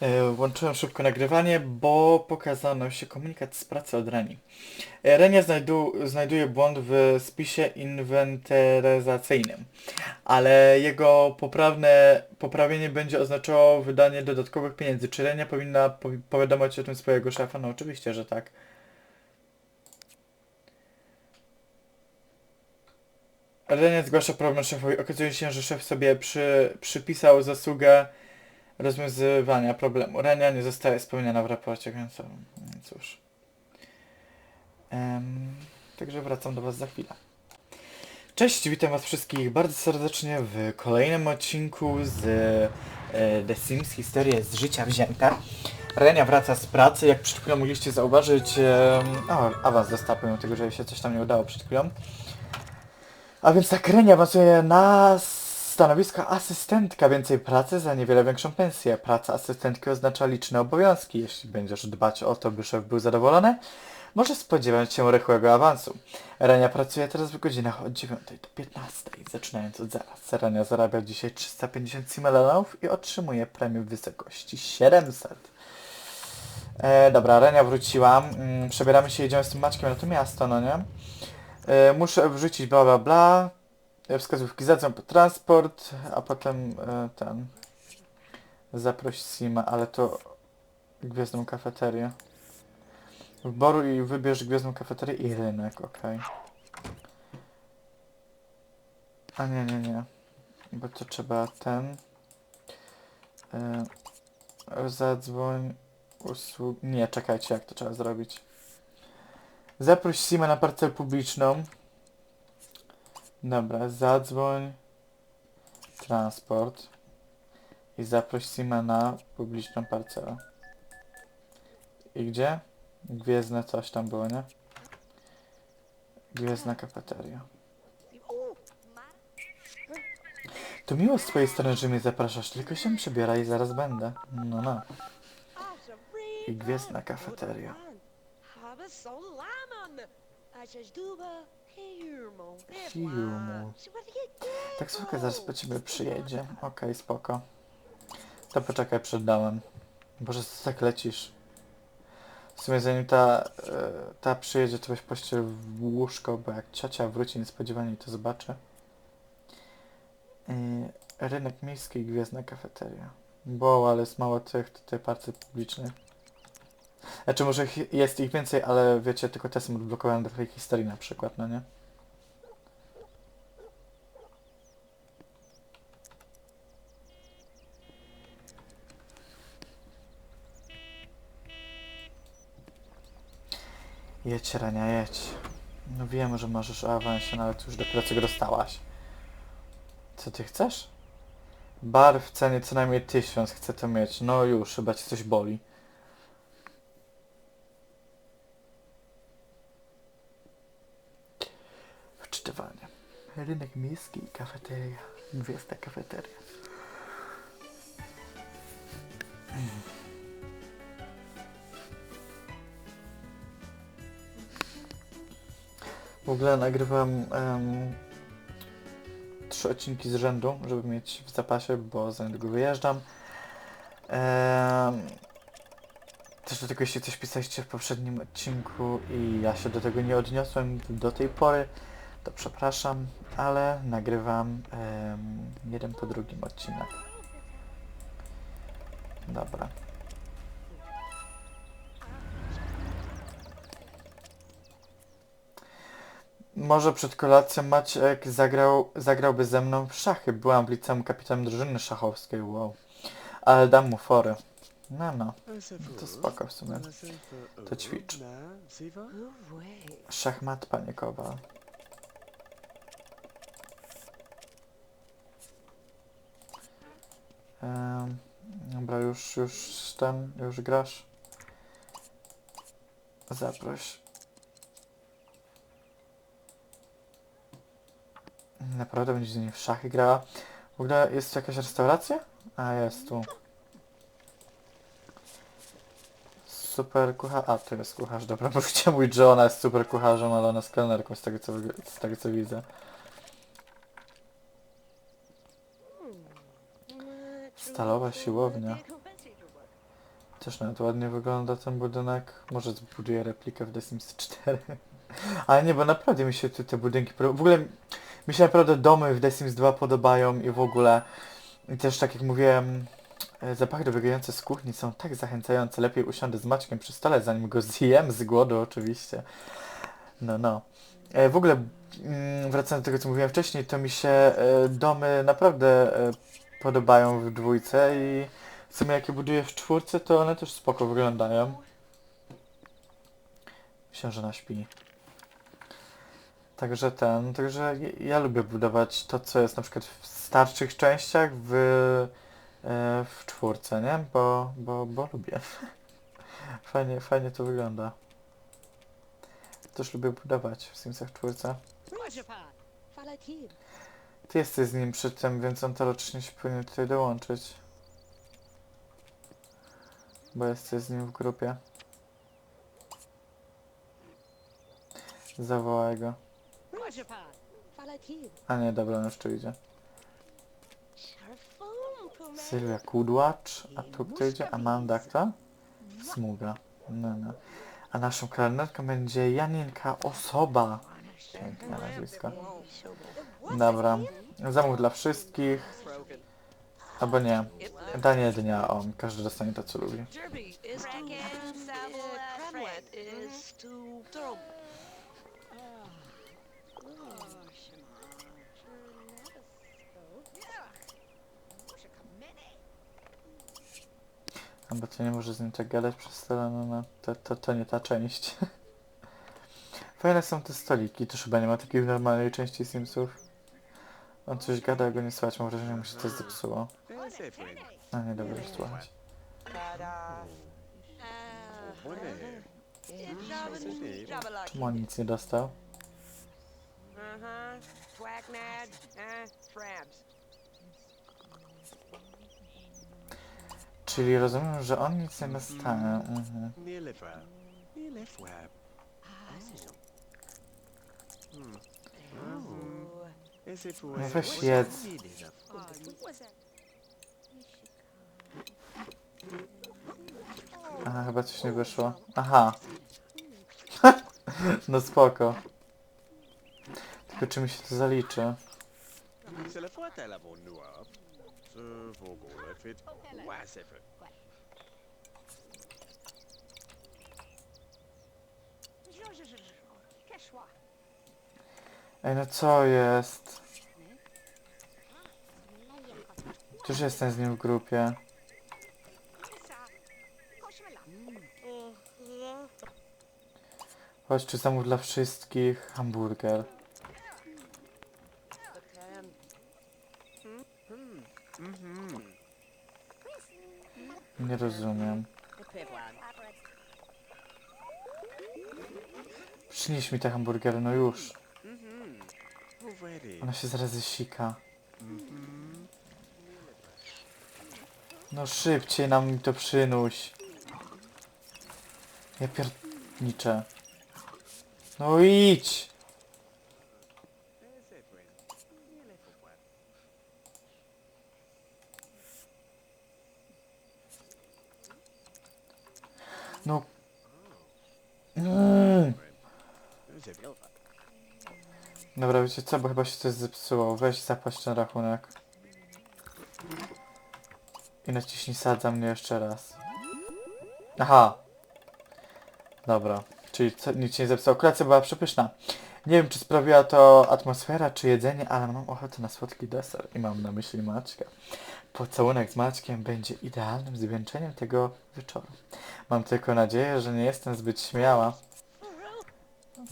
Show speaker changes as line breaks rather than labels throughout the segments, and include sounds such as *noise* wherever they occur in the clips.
E, Włączyłem szybko nagrywanie, bo pokazano się komunikat z pracy od Reni. E, Renia znajdu, znajduje błąd w spisie inwentaryzacyjnym, ale jego poprawne poprawienie będzie oznaczało wydanie dodatkowych pieniędzy. Czy Renia powinna powi- powiadomić o tym swojego szefa? No oczywiście, że tak. Renia zgłasza problem szefowi. Okazuje się, że szef sobie przy, przypisał zasługę rozwiązywania problemu. Renia nie zostaje spełniona w raporcie, więc um, cóż. Em, także wracam do Was za chwilę. Cześć, witam Was wszystkich bardzo serdecznie w kolejnym odcinku z e, The Sims Historie z życia wzięte. Renia wraca z pracy, jak przed chwilą mogliście zauważyć, em, o, awans dostała pomimo tego, że się coś tam nie udało przed chwilą. A więc tak, Renia awansuje na stanowisko asystentka. Więcej pracy za niewiele większą pensję. Praca asystentki oznacza liczne obowiązki. Jeśli będziesz dbać o to, by szef był zadowolony, może spodziewać się rychłego awansu. Renia pracuje teraz w godzinach od 9 do 15, zaczynając od zaraz. Renia zarabia dzisiaj 350 simelanów i otrzymuje premię w wysokości 700. E, dobra, Renia wróciła. Mm, przebieramy się, jedziemy z tym Maćkiem na to miasto, no nie? E, muszę wrzucić bla bla bla. E, Wskazówki zadzą po transport, a potem e, ten. Zaproś Sima, ale to gwiezdną kafeterię. Wyboru i wybierz gwiezdną kafeterię i rynek, okej. A nie, nie, nie. Bo to trzeba ten. E, zadzwoń usług. Nie, czekajcie, jak to trzeba zrobić. Zaproś Sima na parcel publiczną. Dobra, zadzwoń. Transport. I zaproś Sima na publiczną parcelę. I gdzie? Gwiezdne coś tam było, nie? Gwiezdna kafeteria. To miło z twojej strony, że mnie zapraszasz, tylko się przebieraj i zaraz będę. No, no. I gwiezdna kafeteria. Hiumu. Taksówka zaraz po ciebie przyjedzie. Okej, spoko. To poczekaj przed domem. Boże, co tak lecisz? W sumie zanim ta, e, ta przyjedzie, to weź pościel w łóżko, bo jak ciocia wróci niespodziewanie, to zobaczę. E, rynek miejski i kafeteria. Bo, ale jest mało tych tutaj partii publicznych. Znaczy może jest ich więcej, ale wiecie, tylko te są odblokowane do tej historii na przykład, no nie? Jedź, Renia, jedź. No wiem, że możesz o awansie, ale ty już dopiero co go dostałaś. Co ty chcesz? Bar w cenie co najmniej tysiąc, chcę to mieć. No już, chyba ci coś boli. Wczytywanie. Rynek miejski i kafeteria. Gwiazda kafeteria. W ogóle nagrywam em, trzy odcinki z rzędu, żeby mieć w zapasie, bo za niedługo wyjeżdżam. Em, też do tego jeśli coś pisaliście w poprzednim odcinku i ja się do tego nie odniosłem do tej pory, to przepraszam, ale nagrywam em, jeden po drugim odcinek. Dobra. Może przed kolacją Maciek zagrał, zagrałby ze mną w szachy. Byłam w liceum kapitanem drużyny szachowskiej, wow. Ale dam mu forę. No no, to spoko w sumie. To ćwicz. Szachmat, panie Kowal. Dobra, już, już ten, już grasz. Zaproś. Naprawdę będzie z niej w szachy grała. W ogóle jest jakaś restauracja? A jest tu. Super kucharz. A, tu jest kucharz, dobra, *laughs* bo chciałem mówić, że ona jest super kucharzem, ale ona jest kelnerką z tego co, z tego, co widzę. Stalowa siłownia. Też nawet ładnie wygląda ten budynek. Może zbuduję replikę w The Sims 4. Ale nie, bo naprawdę mi się tu te budynki... W ogóle mi się naprawdę domy w The Sims 2 podobają i w ogóle... I też tak jak mówiłem, e, zapachy dobiegające z kuchni są tak zachęcające. Lepiej usiądę z Maćkiem przy stole, zanim go *laughs* zjem z głodu oczywiście. No, no. E, W ogóle, mm, wracając do tego, co mówiłem wcześniej, to mi się e, domy naprawdę podobają w dwójce i w sumie jakie buduję w czwórce, to one też spoko wyglądają. Myślę, że na śpi. Także ten, także ja, lubię budować to, co jest na przykład w starszych częściach w, e, w czwórce, nie? Bo, bo, bo lubię. *laughs* fajnie, fajnie to wygląda. Też lubię budować w Simsach czwórce. Ty jesteś z nim przy tym, więc on teoretycznie się powinien tutaj dołączyć. Bo jesteś z nim w grupie. Zawołaj go. A nie, dobra, on już tu idzie. Sylwia Kudłacz, a tu kto idzie? Amanda kto? Smuga. No, no. A naszą klarinetką będzie Janinka Osoba. Piękne nazwisko. Dobra. Zamów dla wszystkich. Albo nie. Danie dnia, o, każdy dostanie to co lubi. Bo to nie może z nim tak gadać przez no, no to, to, to nie ta część. *laughs* Fajne są te stoliki, to chyba nie ma takiej normalnej części Simsów. On coś gada, go nie słychać, mam wrażenie, że mu się to zepsuło. A nie, dobra, już słuchać. Czemu on nic nie dostał? Czyli rozumiem, że on nic nie dostanie. Mhm. No weź jedz. Aha, chyba coś nie wyszło. Aha. *laughs* no spoko. Tylko czy mi się to zaliczy? Ej, no co jest? Już jestem z nim w grupie. Chodź, czy zamów dla wszystkich hamburger. Nie rozumiem. Przynieś mi te hamburgery, no już. Ona się zaraz zesika. No szybciej nam to przynuś. Ja pierniczę. No idź! No. Mm. Dobra, wiecie co, bo chyba się coś zepsuło. Weź zapłać ten rachunek. I naciśnij sadza mnie jeszcze raz. Aha. Dobra, czyli co, nic nie zepsuło. Kolacja była przepyszna. Nie wiem, czy sprawiła to atmosfera, czy jedzenie, ale mam ochotę na słodki deser i mam na myśli Maćka. Pocałunek z Maćkiem będzie idealnym zwieńczeniem tego wieczoru. Mam tylko nadzieję, że nie jestem zbyt śmiała.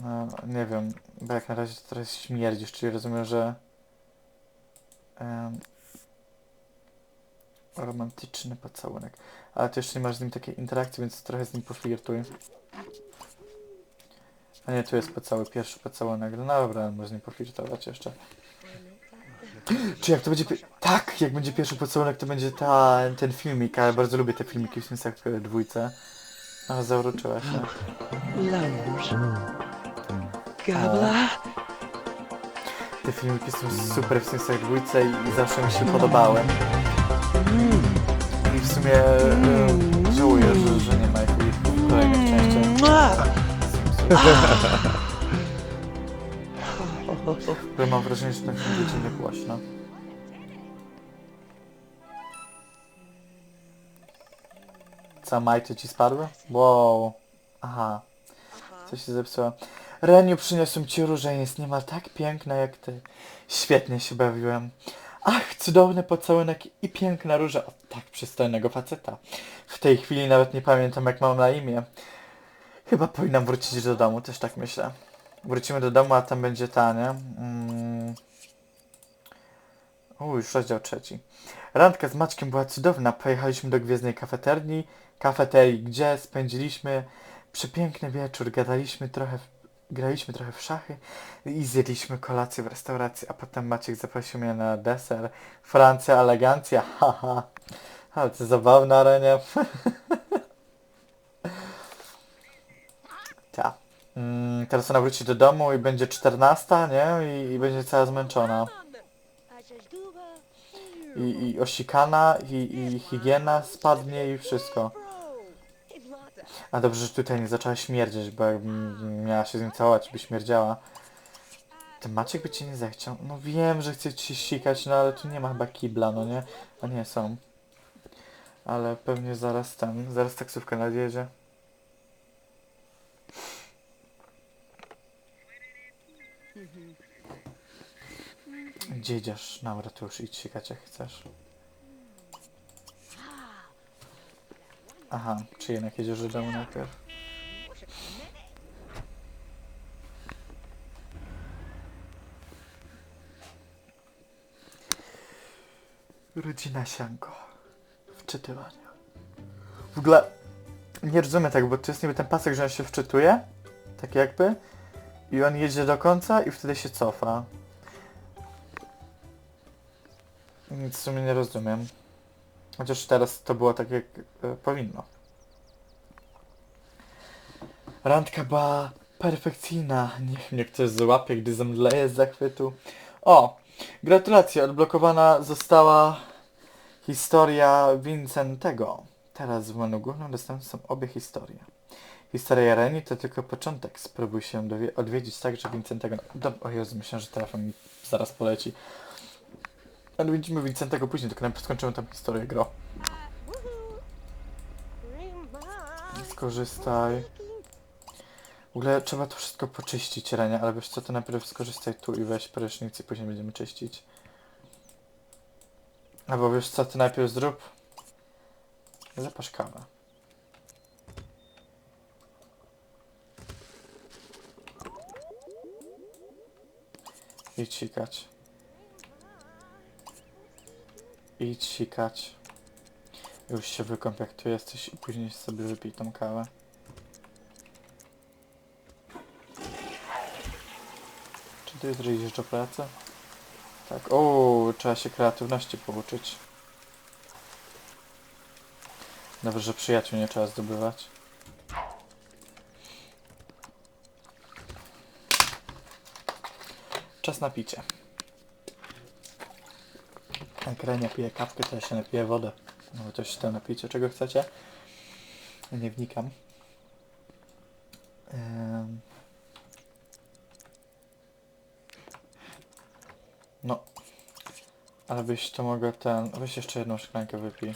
No, nie wiem, bo jak na razie to teraz śmierdzisz, czyli rozumiem, że... em, romantyczny pocałunek. Ale ty jeszcze nie masz z nim takiej interakcji, więc trochę z nim poflirtuj. A nie, tu jest pocały, pierwszy pocałunek. No dobra, z nim poflirtować jeszcze. Czy jak to będzie... Tak, jak będzie pierwszy pocałunek, to będzie ta, ten filmik, ale bardzo lubię te filmiki w Simsach dwójce. A, zauroczyła się.
Gabla.
Te filmiki są super w Simsach dwójce i zawsze mi się podobały. Sumie e, żałuję, że, że nie ma ich w kolejnych częściach.
Mua!
Ale *laughs* mam wrażenie, że tak będzie niegłośno. Co, majty ci spadły? Wow. Aha, coś się zepsuło. Reniu, przyniosłem ci jest niemal tak piękna jak ty. Świetnie się bawiłem. Ach, cudowny pocałunek i piękna róża od tak przystojnego faceta. W tej chwili nawet nie pamiętam jak mam na imię. Chyba powinnam wrócić do domu, też tak myślę. Wrócimy do domu, a tam będzie ta, nie? Mm. Już rozdział trzeci. Randka z Maćkiem była cudowna. Pojechaliśmy do Gwiezdnej Kafeterii, kafeterii, gdzie spędziliśmy przepiękny wieczór. Gadaliśmy trochę, graliśmy trochę w szachy i zjedliśmy kolację w restauracji, a potem Maciek zaprosił mnie na deser. Francja, elegancja, haha. Ale to zabawne, arenie. *laughs* Ta. Mm, teraz ona wróci do domu i będzie 14, nie? I, i będzie cała zmęczona. I, i osikana, i, i higiena spadnie i wszystko. A dobrze, że tutaj nie zaczęła śmierdzieć, bo jakbym miała się z nim całować, by śmierdziała. Ten Maciek by cię nie zechciał. No wiem, że chce ci sikać, no ale tu nie ma chyba kibla, no nie? A nie, są. Ale pewnie zaraz ten, zaraz taksówka nadjedzie. Dobra, to już idź sikać jak chcesz. Aha, czy jednak jedziesz do najpierw? Rodzina Sianko. Wczytywanie. W ogóle nie rozumiem tego, bo to jest niby ten pasek, że on się wczytuje, tak jakby, i on jedzie do końca i wtedy się cofa. Nic w sumie nie rozumiem. Chociaż teraz to było tak jak e, powinno. Randka była perfekcyjna. Niech mnie ktoś złapie, gdy zemdleję z zachwytu. O! Gratulacje, odblokowana została historia Vincentego. Teraz w menu głównym dostępne są obie historie. Historia Reni to tylko początek. Spróbuj się odwiedzić także Vincentego. Dob- o Jezu, myślałem, że telefon mi zaraz poleci. Ale widzimy Vincentego później, tylko najpierw skończymy tam historię gro. Skorzystaj. W ogóle trzeba to wszystko poczyścić, Renia, ale wiesz co, to najpierw skorzystaj tu i weź prysznic i później będziemy czyścić. Albo wiesz co, ty najpierw zrób. Zapasz kawę. Idź sikać. Idź sikać. Już się wykąp jak tu jesteś i później sobie wypij tą kawę. Czy ty jutro idziesz do pracy? Tak, o, trzeba się kreatywności pouczyć. Dobrze, że przyjaciół nie trzeba zdobywać. Czas na picie. Jak Renia pije kawkę, to ja się napiję wodę. No bo coś tam napicie, czego chcecie? Nie wnikam. No. Ale byś to mogła ten... Weź jeszcze jedną szklankę wypij.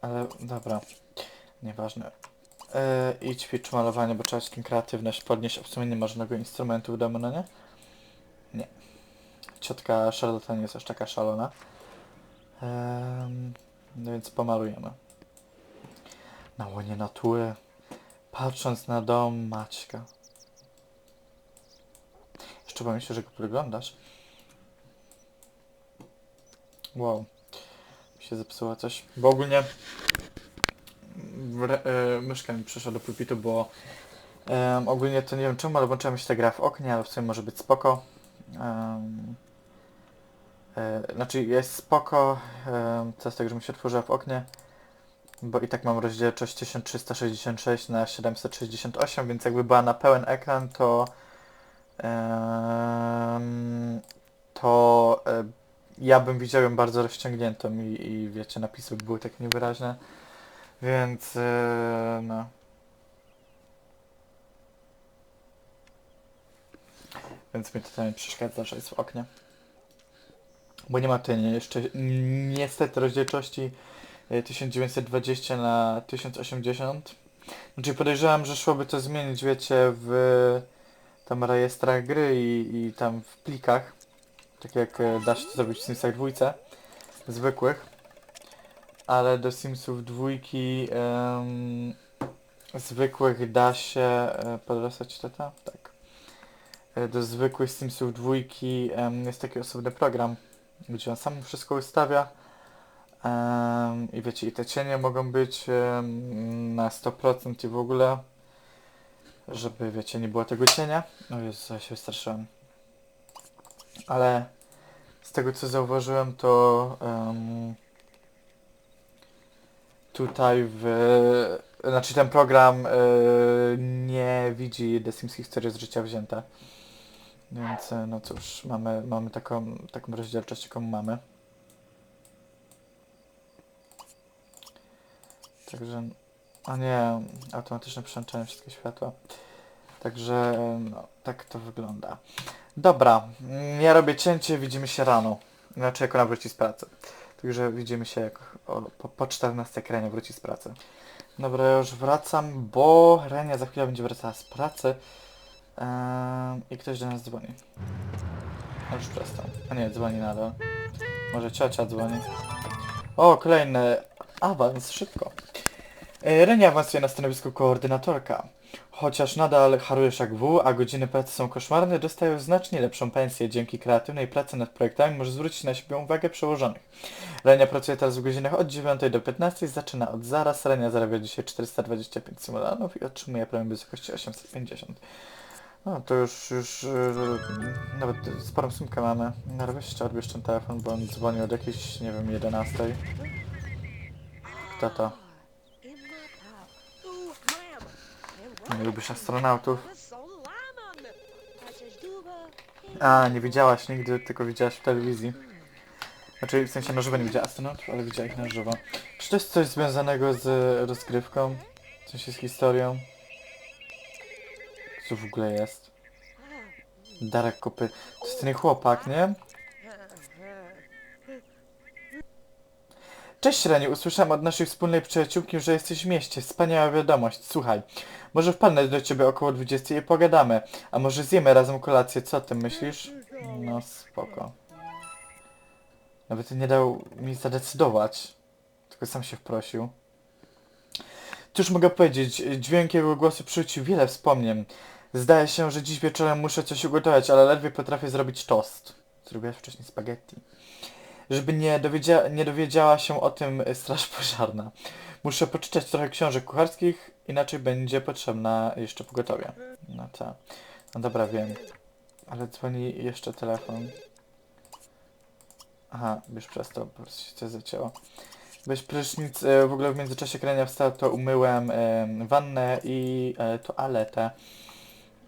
Ale dobra. Nieważne. E, I ćwicz malowanie, bo trzeba z tym kreatywność podnieść. W sumie nie ma żadnego instrumentu w domu, no nie? Nie. Ciotka Charlotte nie jest aż taka szalona. No więc pomalujemy. Na łonie natury. Patrząc na dom Maćka. Jeszcze pomyślę, że go wyglądasz. Wow. Mi się zepsuło coś. Bo ogólnie re, e, myszka mi przyszła do pulpitu, bo em, ogólnie to nie wiem czemu, ale włączyła mi się ta gra w oknie, ale w sumie może być spoko. Em, e, znaczy jest spoko, em, to jest tak, że mi się otworzyła w oknie, bo i tak mam rozdzielczość 1366 na 768, więc jakby była na pełen ekran, to to e, ja bym widział ją bardzo rozciągniętą i, i wiecie, napisy były takie niewyraźne. Więc e, no. Więc mi to nie przeszkadza, że jest w oknie. Bo nie ma nie- jeszcze niestety rozdzielczości e, 1920 na 1080. Znaczy podejrzewam, że szłoby to zmienić, wiecie, w tam rejestrach gry i, i tam w plikach. Tak jak e, da się to zrobić w Simsach dwójce. Zwykłych. Ale do Simsów dwójki em, zwykłych da się e, podrosać tata? Tak. E, Do zwykłych Simsów dwójki em, jest taki osobny program, gdzie on sam wszystko ustawia. I wiecie, i te cienie mogą być na 100% i w ogóle, żeby, wiecie, nie było tego cienia. No Jezu, ja się wystraszyłem. Ale z tego co zauważyłem, to em, tutaj w... Znaczy ten program e, nie widzi The Sims historii z życia wzięte. Więc e, no cóż, mamy, mamy taką, taką rozdzielczość, jaką mamy. Także... A nie, automatyczne przełączanie wszystkie światła. Także no, tak to wygląda. Dobra, mm, ja robię cięcie, widzimy się rano. Znaczy jak ona wróci z pracy. Także widzimy się jak o, po, po 14 jak wróci z pracy. Dobra, ja już wracam, bo Renia za chwilę będzie wracała z pracy. I ktoś do nas dzwoni. No już przestał. A nie, dzwoni nadal. Może ciocia dzwoni. O, kolejny awans, szybko. E, Renia awansuje na stanowisko koordynatorka. Chociaż nadal harujesz jak wół, a godziny pracy są koszmarne, dostajesz znacznie lepszą pensję. Dzięki kreatywnej pracy nad projektami możesz zwrócić na siebie uwagę przełożonych. Renia pracuje teraz w godzinach od 9 do 15, zaczyna od zaraz. Renia zarabia dzisiaj 425 simolanów i otrzymuje premię w wysokości 850. No to już, już yy, nawet sporą sumkę mamy. No ale weź odbierz ten telefon, bo on dzwoni od jakiejś, nie wiem, 11. Kto to? Nie lubisz astronautów? A, nie widziałaś nigdy, tylko widziałaś w telewizji. Znaczy, w sensie na żywo nie widziała astronautów, ale widziała ich na żywo. Czy to jest coś związanego z rozgrywką? W sensie z historią? Co w ogóle jest? Darek Kopy. To jest ten chłopak, nie? Cześć Reniu, usłyszałem od naszej wspólnej przyjaciółki, że jesteś w mieście. Wspaniała wiadomość. Słuchaj, może wpadnę do ciebie około 20 i pogadamy. A może zjemy razem kolację, co ty myślisz? No spoko. Nawet nie dał mi zadecydować. Tylko sam się wprosił. Cóż mogę powiedzieć, dźwięk jego głosu przyrzucił wiele wspomnień. Zdaje się, że dziś wieczorem muszę coś ugotować, ale ledwie potrafię zrobić tost. Zrobiłaś wcześniej spaghetti. Żeby nie, dowiedzia nie dowiedziała się o tym straż pożarna. Muszę poczytać trochę książek kucharskich, inaczej będzie potrzebna jeszcze pogotowie. No tak. No dobra, wiem. Ale dzwoni jeszcze telefon. Aha, już przestał, po prostu się coś zacięło. Weź prysznic, e, w ogóle w międzyczasie krenia wstał, to umyłem wannę i e, toaletę.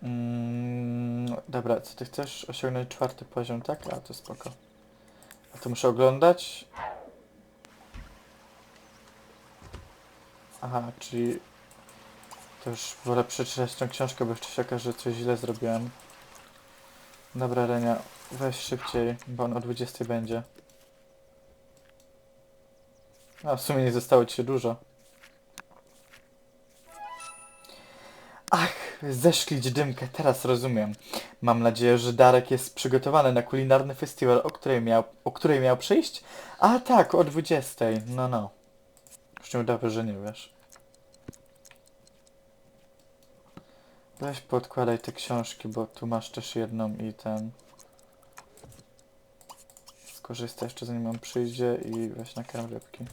Mm, dobra, co ty chcesz? Osiągnąć czwarty poziom, tak? A, to spoko. A to muszę oglądać? Aha, czyli... To już wolę przeczytać tę książkę, bo jeszcze się okaże, że coś źle zrobiłem. Dobra, Renia, weź szybciej, bo on o 20 będzie. A w sumie nie zostało ci się dużo. Zeszklić dymkę, teraz rozumiem. Mam nadzieję, że Darek jest przygotowany na kulinarny festiwal, o której miał, o której miał przyjść? A tak, o 20. No, no. Już nie udawa, że nie wiesz. Weź podkładaj te książki, bo tu masz też jedną i ten... Skorzystaj jeszcze zanim on przyjdzie i weź nakarm rybki.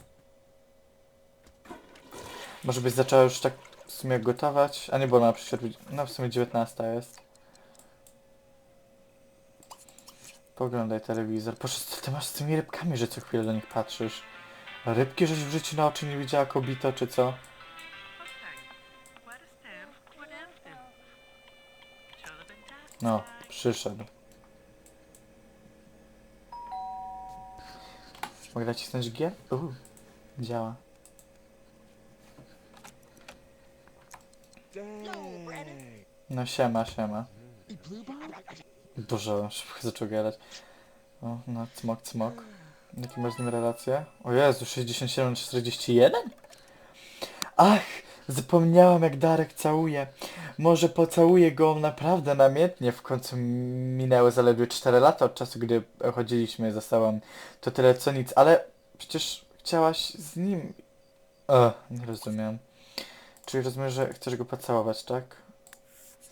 Może byś zaczęła już tak w sumie gotować? A nie, bo ona przecież... No w sumie 19 jest. Poglądaj telewizor. Boże, co ty masz z tymi rybkami, że co chwilę do nich patrzysz? Rybki żeś w życiu na oczy nie widziała kobito, czy co? No, przyszedł. Mogę nacisnąć G? Uuu, działa. No siema, siema. Dużo szybko *laughs* zaczął gadać. O, no, cmok, cmok. Jakie masz z nim relacje? O Jezu, 67 41? Ach, zapomniałam jak Darek całuje. Może pocałuję go naprawdę namiętnie. W końcu minęły zaledwie 4 lata od czasu, gdy chodziliśmy ze sobą. To tyle co nic, ale przecież chciałaś z nim... Ech, nie rozumiem. Czyli rozumiem, że chcesz go pocałować, tak?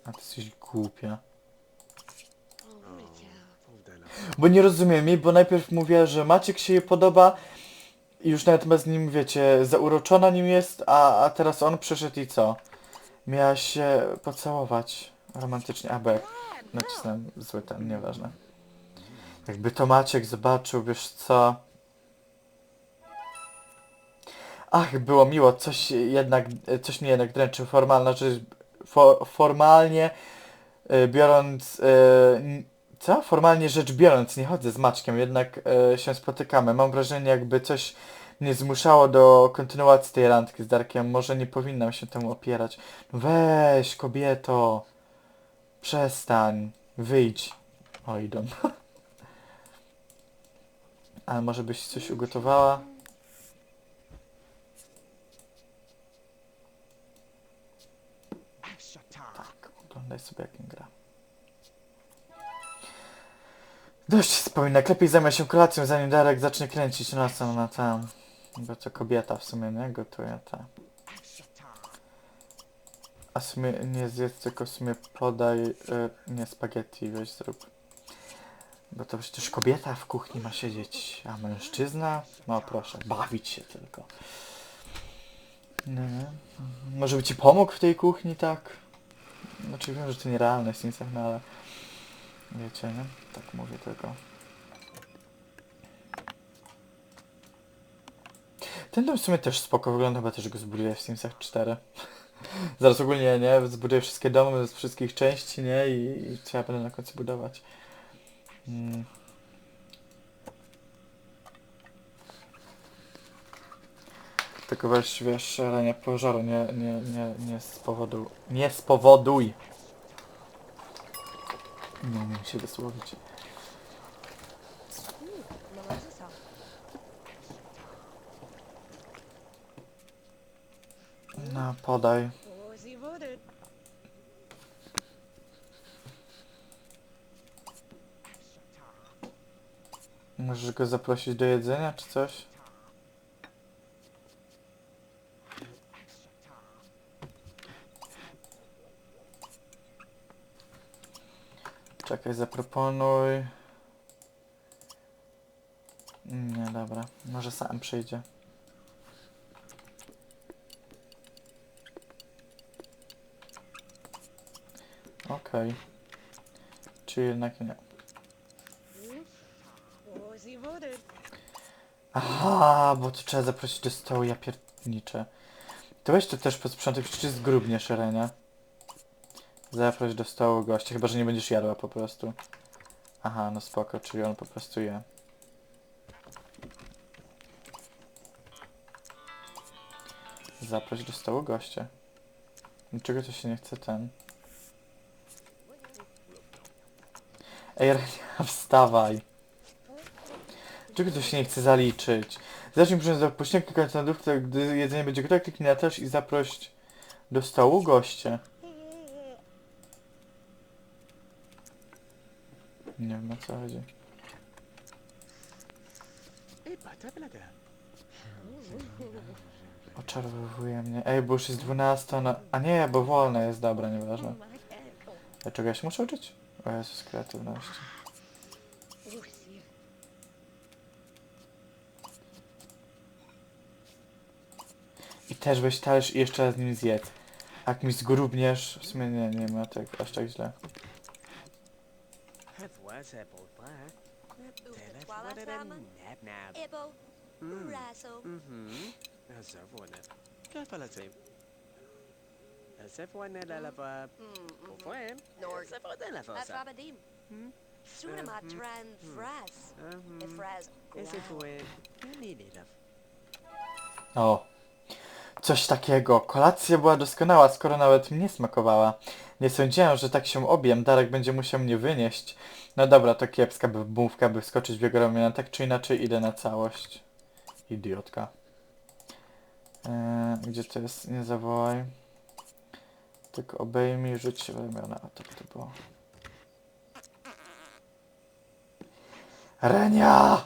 A ty jesteś głupia. Bo nie rozumiem jej, bo najpierw mówiła, że Maciek się jej podoba i już nawet z nim, wiecie, zauroczona nim jest, a, a teraz on przyszedł i co? Miała się pocałować romantycznie, a jak nacisnąłem zły ten, nieważne. Jakby to Maciek zobaczył, wiesz co? Ach, było miło, coś jednak, coś mnie jednak dręczy, formalna rzecz, for, formalnie y, biorąc, n- co? Formalnie rzecz biorąc, nie chodzę z Maćkiem, jednak e, się spotykamy. Mam wrażenie, jakby coś mnie zmuszało do kontynuacji tej randki z Darkiem. Może nie powinnam się temu opierać. Weź, kobieto. Przestań. Wyjdź. O, idą. *laughs* Ale może byś coś ugotowała? Oglądaj sobie jak on gra. Dość wspominek, lepiej zajmę się kolacją zanim Darek zacznie kręcić nosem na tam. Bo to kobieta w sumie, nie? Gotuje ta. A w sumie nie zjedz, tylko w sumie podaj, y, nie spaghetti weź zrób. Bo to przecież kobieta w kuchni ma siedzieć, a mężczyzna? No proszę, bawić się tylko. Nie, nie. Może by ci pomógł w tej kuchni, tak? Znaczy wiem, że to nierealne w Simsach, no ale... Wiecie, nie? Tak mówię tylko. Ten dom w sumie też spoko wygląda, chyba też go zbuduję w Simsach 4. *laughs* Zaraz ogólnie, nie? Zbuduję wszystkie domy z wszystkich części, nie? I, i co ja będę na końcu budować. Mm. Weź, wiesz, ale nie pożaru, nie, nie, nie, nie z powodu... Nie spowoduj! Nie umiem się wysłowić.
No
podaj. Możesz go zaprosić do jedzenia, czy coś? Czekaj, zaproponuj. Nie, dobra. Może sam przyjdzie. Okej. Czy jednak nie? Aha, bo to trzeba zaprosić do stołu, ja pierdniczę. To weź to też posprzątaj, przecież jest grubnie szerenia. Zaproś do stołu gościa, chyba że nie będziesz jadła po prostu. Aha, no spoko, czyli on po prostu je. Zaproś do stołu gościa. Dlaczego to się nie chce ten? Ej, *laughs* wstawaj. Czego to się nie chce zaliczyć? Zacznij do pośniegu końca lodówkę, gdy jedzenie będzie gotowe, kliknij na też i zaproś do stołu goście. Nie wiem o co chodzi. Oczarowuje mnie. Ej, bo już jest 12, no... A nie, bo wolne jest, dobra, nieważne. Ja się muszę uczyć? O Jezus, kreatywności. I też weź talerz i jeszcze raz z nim zjedz. Jak mi zgrubniesz, w sumie nie, nie ma tak aż tak źle.
Mm. Mhm. Fossa.
Rabadim.
Hmm? Mhm.
Fras
As if when you need it.
O, coś takiego. Kolacja była doskonała, skoro nawet mnie smakowała. Nie sądziłem, że tak się obiem. Darek będzie musiał mnie wynieść. No dobra, to kiepska wymówka, by wskoczyć w jego ramiona. Tak czy inaczej idę na całość. Idiotka. Eee, gdzie to jest? Nie zawołaj. Tylko obejmij, rzuć się w ramiona. A tak to było. Renia!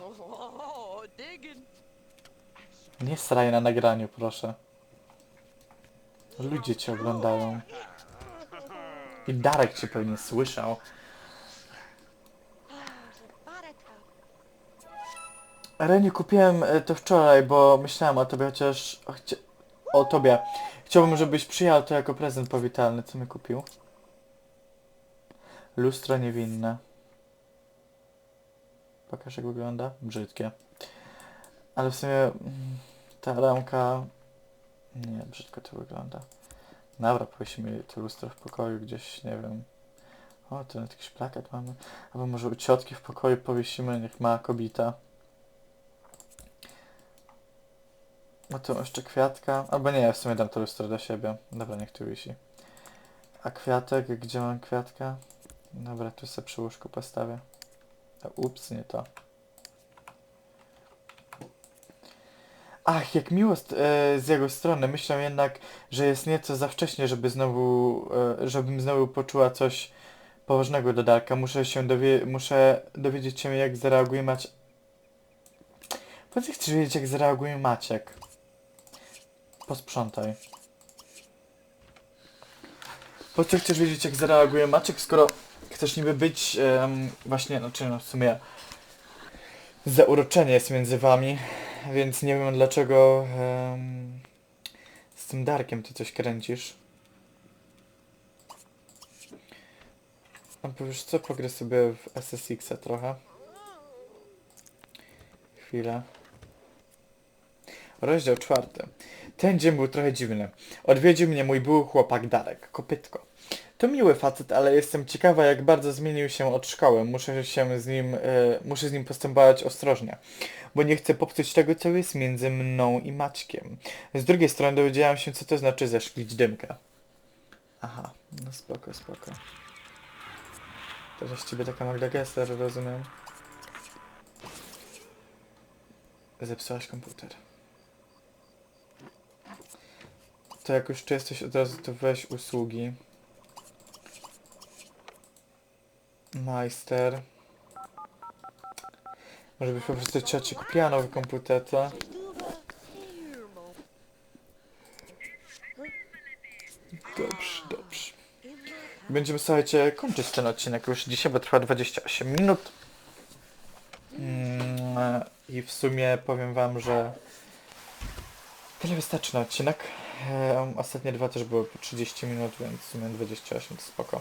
Nie sraj na nagraniu, proszę. Ludzie cię oglądają. I Darek cię pewnie słyszał. Reniu, kupiłem e, to wczoraj, bo myślałem o tobie, chociaż... O, tobie. Chciałbym, żebyś przyjęła to jako prezent powitalny. Co mi kupił? Lustro niewinne. Pokaż jak wygląda? Brzydkie. Ale w sumie mm, ta ramka... Nie, brzydko to wygląda. Dobra, powiesimy to lustro w pokoju gdzieś, nie wiem. O, tu nawet jakiś plakat mamy. Albo może u ciotki w pokoju powiesimy, niech ma kobita. No tu jeszcze kwiatka. Albo nie, w sumie dam to lustro do siebie. Dobra, niech tu wisi. A kwiatek, gdzie mam kwiatka? Dobra, tu sobie przy łóżku postawię. Ups, nie to. Ach, jak miło z, e, z jego strony. Myślę jednak, że jest nieco za wcześnie, żeby znowu, e, żebym znowu poczuła coś poważnego do Darka. Muszę się dowie muszę dowiedzieć się, jak zareaguje Maciek. Po co chcesz wiedzieć, jak zareaguje Maciek? Posprzątaj. Po co chcesz wiedzieć, jak zareaguje Maciek, skoro chcesz niby być właśnie, znaczy no w sumie zauroczenie jest między wami, więc nie wiem dlaczego em, z tym Darkiem ty coś kręcisz. A powiesz co, pogrę sobie w SSX-a trochę. Chwilę. Rozdział czwarty. Ten dzień był trochę dziwny. Odwiedził mnie mój były chłopak Darek, kopytko. To miły facet, ale jestem ciekawa jak bardzo zmienił się od szkoły. Muszę się z nim, e, muszę z nim postępować ostrożnie, bo nie chcę popsuć tego, co jest między mną i Maćkiem. Z drugiej strony dowiedziałam się, co to znaczy zeszklić dymkę. Aha, no spoko, spoko. To jest ciebie taka Magda Gessler, rozumiem. Zepsułaś komputer. To jak już tu jesteś od razu, to weź usługi. Majster. Może byś po prostu cioci kupiła nowy komputer, co? Dobrze, dobrze. Będziemy, słuchajcie, kończyć ten odcinek już dzisiaj, bo trwa 28 minut. Mm, I w sumie powiem wam, że tyle wystarczy na odcinek. Em, ostatnie dwa też były po 30 minut, więc w sumie 28 to spoko.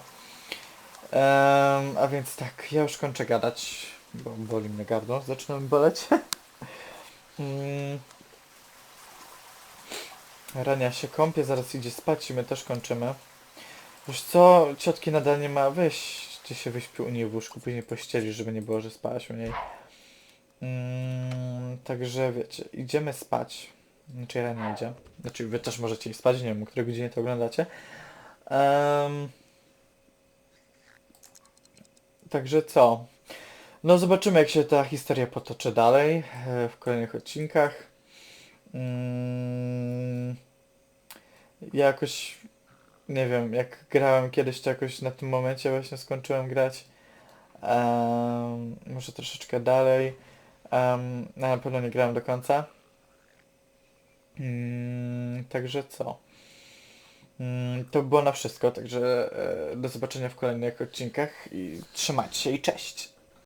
Em, a więc tak, ja już kończę gadać, bo boli mnie gardło, zaczyna mi boleć. *laughs* mm. Rania się kąpie, zaraz idzie spać i my też kończymy. Wiesz co, ciotki nadal nie ma, weź ty się wyśpi u niej w łóżku, później pościelisz, żeby nie było, że spałaś u niej. Mm, także wiecie, idziemy spać. Znaczy Rania idzie. Znaczy wy też możecie iść spać, nie wiem, o której godzinie to oglądacie. Em, Także co? No zobaczymy jak się ta historia potoczy dalej e, w kolejnych odcinkach. Mm, ja jakoś nie wiem, jak grałem kiedyś to jakoś na tym momencie właśnie skończyłem grać. Em, może troszeczkę dalej. Em, na pewno nie grałem do końca. Mm, także co? Mm, to było na wszystko, także e, do zobaczenia w kolejnych odcinkach i trzymajcie się i cześć!